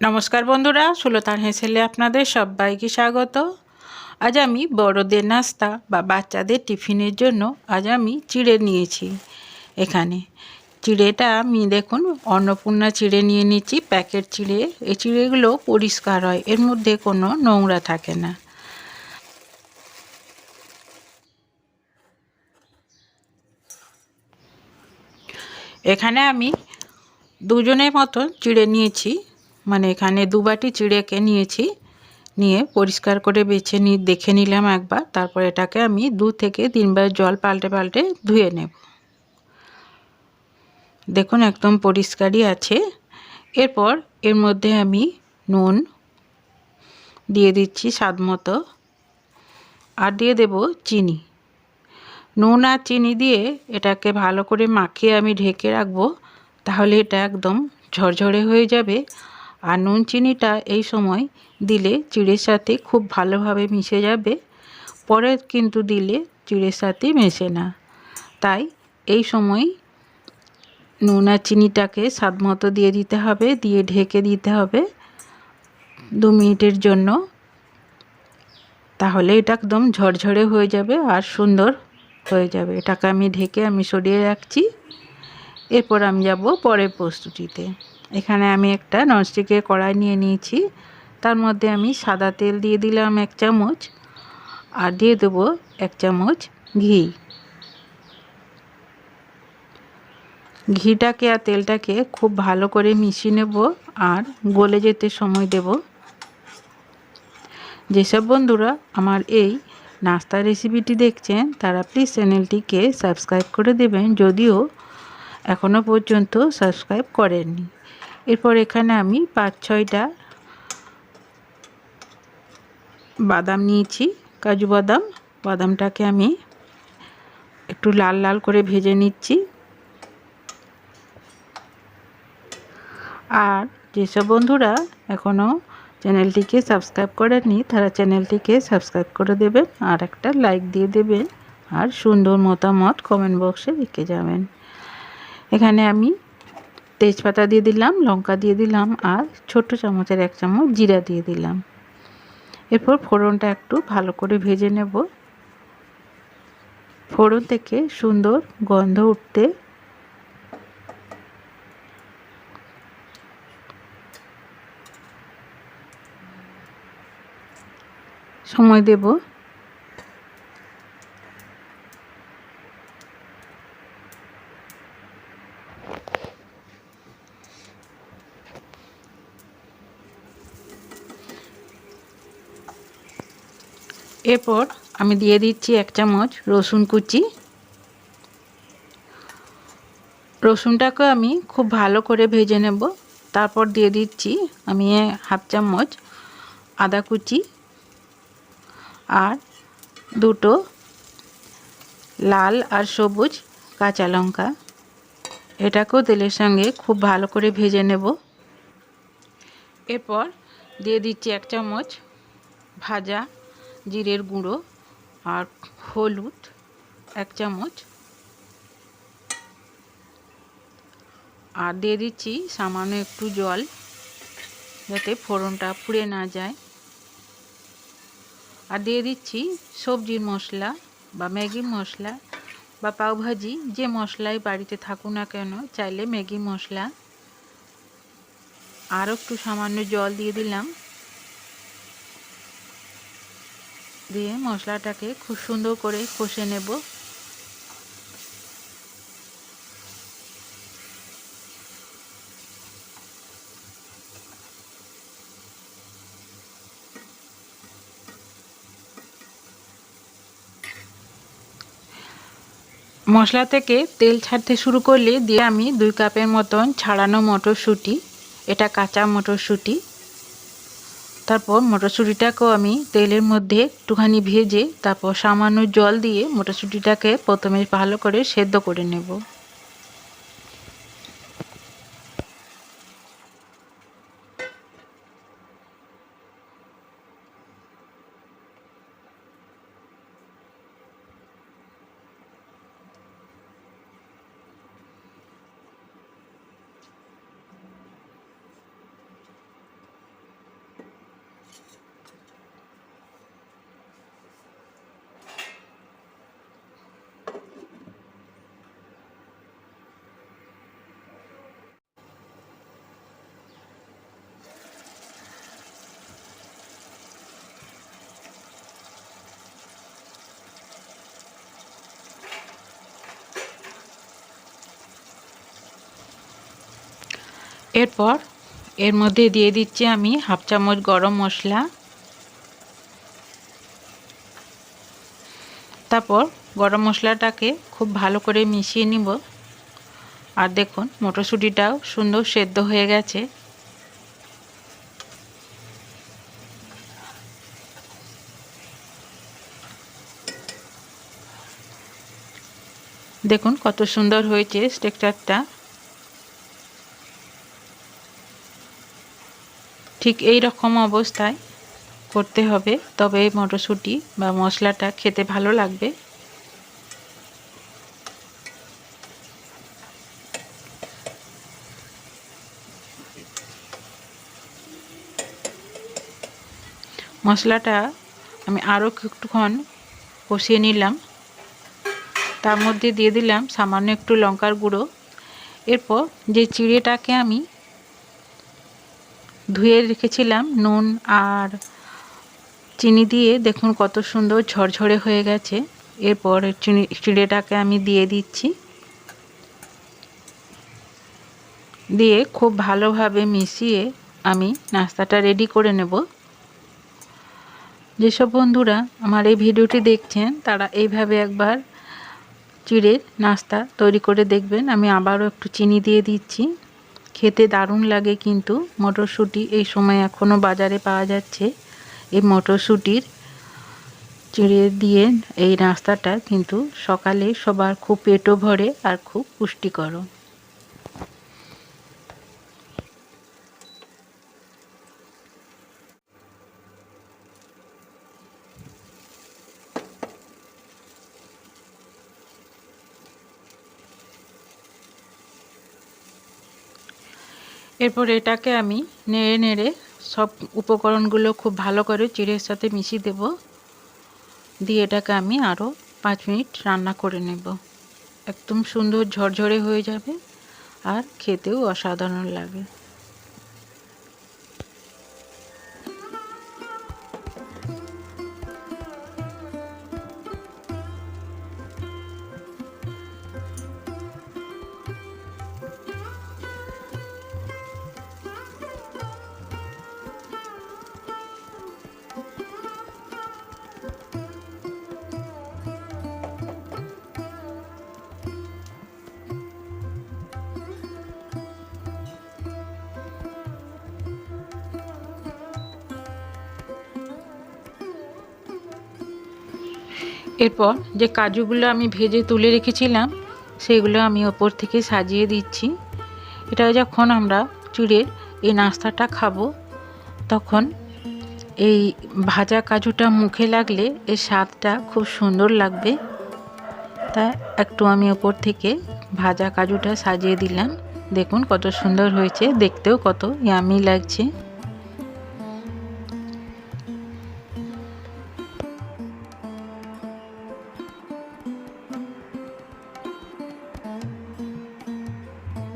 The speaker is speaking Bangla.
নমস্কার বন্ধুরা সুলতান হেসেলে আপনাদের সবাইকে স্বাগত। আজ আমি বড়দের নাস্তা বা বাচ্চাদের টিফিনের জন্য আজ আমি চিড়ে নিয়েছি এখানে। চিড়েটা আমি দেখুন অন্নপূর্ণা চিড়ে নিয়ে নিচ্ছি প্যাকেট চিড়ে। এই চিড়েগুলো পরিষ্কার হয়, এর মধ্যে কোনো নোংরা থাকে না। এখানে আমি দুজনের মতন চিড়ে নিয়েছি মানে এখানে দু বাটি চিড়েকে নিয়েছি। নিয়ে পরিষ্কার করে বেছে নি, দেখে নিলাম একবার। তারপর এটাকে আমি দু থেকে তিনবার জল পাল্টে পাল্টে ধুয়ে নেব। দেখুন একদম পরিষ্কারই আছে। এরপর এর মধ্যে আমি নুন দিয়ে দিচ্ছি স্বাদ মতো। আর দিয়ে দেব চিনি। নুন আর চিনি দিয়ে এটাকে ভালো করে মাখিয়ে আমি ঢেকে রাখব, তাহলে এটা একদম ঝরঝরে হয়ে যাবে। আর নুন চিনিটা এই সময় দিলে চিড়ের সাথে খুব ভালোভাবে মিশে যাবে, পরে কিন্তু দিলে চিড়ের সাথে মেশে না। তাই এই সময় নুন আর চিনিটাকে স্বাদ মতো দিয়ে দিতে হবে, দিয়ে ঢেকে দিতে হবে দু মিনিটের জন্য। তাহলে এটা একদম ঝরঝরে হয়ে যাবে আর সুন্দর হয়ে যাবে। এটাকে আমি ঢেকে আমি সরিয়ে রাখছি। এরপর আমি যাব পরের প্রস্তুতিতে। এখানে আমি একটা ননস্টিকের কড়াই নিয়ে নিয়েছি। তার মধ্যে আমি সাদা তেল দিয়ে দিলাম এক চামচ আর দিয়ে দেবো এক চামচ ঘি। ঘিটাকে আর তেলটাকে খুব ভালো করে মিশিয়ে নেব আর গলে যেতে সময় দেব। যেসব বন্ধুরা আমার এই নাস্তা রেসিপিটি দেখছেন, তারা প্লিজ চ্যানেলটিকে সাবস্ক্রাইব করে দেবেন, যদিও এখনও পর্যন্ত সাবস্ক্রাইব করেননি। এরপর এখানে আমি পাঁচ ছয়টা বাদাম নিয়েছি, কাজু বাদাম। বাদামটাকে আমি একটু লাল লাল করে ভেজে নিচ্ছি। আর যেসব বন্ধুরা এখনও চ্যানেলটিকে সাবস্ক্রাইব করেননি, তারা চ্যানেলটিকে সাবস্ক্রাইব করে দেবেন আর একটা লাইক দিয়ে দেবেন আর সুন্দর মতামত কমেন্ট বক্সে লিখে যাবেন। এখানে আমি তেজপাতা দিয়ে দিলাম, লঙ্কা দিয়ে দিলাম আর ছোট্ট চামচের এক চামচ জিরা দিয়ে দিলাম। এরপর ফোড়নটা একটু ভালো করে ভেজে নেব। ফোড়ন থেকে সুন্দর গন্ধ উঠতে সময় দেব। এরপর আমি দিয়ে দিচ্ছি এক চামচ রসুন কুচি। রসুনটাকে আমি খুব ভালো করে ভেজে নেব। তারপর দিয়ে দিচ্ছি আমি হাফ চামচ আদা কুচি আর দুটো লাল আর সবুজ কাঁচা লঙ্কা। এটাকেও তেলের সঙ্গে খুব ভালো করে ভেজে নেব। এরপর দিয়ে দিচ্ছি এক চামচ ভাজা জিরের গুঁড়ো আর হলুদ এক চামচ। আর দিয়ে দিচ্ছি সামান্য একটু জল যাতে ফোড়নটা পুড়ে না যায়। আর দিয়ে দিচ্ছি সবজির মশলা বা ম্যাগি মশলা বা পাওভাজি যে মশলাই বাড়িতে থাকুক না কেন, চাইলে ম্যাগি মশলা। আর একটু সামান্য জল দিয়ে দিলাম। দিয়ে মশলাটাকে খুব সুন্দর করে কষে নেব। মশলা থেকে তেল ছাড়তে শুরু করলে দিয়ে আমি দুই কাপের মতন ছাড়ানো মটরশুঁটি, এটা কাঁচা মটরশুঁটি তারপর মটরশুঁটিটাকেও আমি তেলের মধ্যে একটুখানি ভেজে তারপর সামান্য জল দিয়ে মটরশুঁটিটাকে প্রথমে ভালো করে সেদ্ধ করে নেব। এরপর এর মধ্যে দিয়ে দিচ্ছি আমি হাফ চামচ গরম মশলা। তারপর গরম মশলাটাকে খুব ভালো করে মিশিয়ে নিব। আর দেখুন, মটরশুঁটিটাও সুন্দর সেদ্ধ হয়ে গেছে। দেখুন কত সুন্দর হয়েছে স্ট্রাকচারটা ঠিক এই রকম অবস্থায় করতে হবে। তবে মটরশুঁটি বা মশলাটা খেতে ভালো লাগবে। মশলাটা আমি আরও একটুক্ষণ কষিয়ে নিলাম। তার মধ্যে দিয়ে দিলাম সামান্য একটু লঙ্কার গুঁড়ো। এরপর যে চিড়েটাকে আমি ধুয়ে রেখেছিলাম নুন আর চিনি দিয়ে। দেখুন কত সুন্দর ঝরঝরে হয়ে গেছে। এরপর চিনি, চিড়েটাকে আমি দিয়ে দিচ্ছি। দিয়ে খুব ভালোভাবে মিশিয়ে আমি নাস্তাটা রেডি করে নেব। যেসব বন্ধুরা আমার এই ভিডিওটি দেখছেন, তারা এইভাবে একবার চিড়ের নাস্তা তৈরি করে দেখবেন। আমি আবারও একটু চিনি দিয়ে দিচ্ছি। খেতে দারুণ লাগে কিন্তু। মটরশুঁটি এই সময় এখনও বাজারে পাওয়া যাচ্ছে। এই মটরশুঁটির চিড়ে দিয়ে এই নাস্তাটা কিন্তু সকালে সবার খুব পেটও ভরে আর খুব পুষ্টিকর এরপর এটাকে আমি নেড়ে নেড়ে সব উপকরণগুলো খুব ভালো করে চিড়ের সাথে মিশিয়ে দেব। দিয়ে এটাকে আমি আরও পাঁচ মিনিট রান্না করে নেব। একদম সুন্দর ঝরঝরে হয়ে যাবে আর খেতেও অসাধারণ লাগে। এরপর যে কাজুগুলো আমি ভেজে তুলে রেখেছিলাম, সেগুলো আমি ওপর থেকে সাজিয়ে দিচ্ছি। এটা যখন আমরা চুড়ে এই নাস্তাটা খাব, তখন এই ভাজা কাজুটা মুখে লাগলে এর স্বাদটা খুব সুন্দর লাগবে। তা একটু আমি ওপর থেকে ভাজা কাজুটা সাজিয়ে দিলাম। দেখুন কত সুন্দর হয়েছে, দেখতেও কত ইয়ামি লাগছে।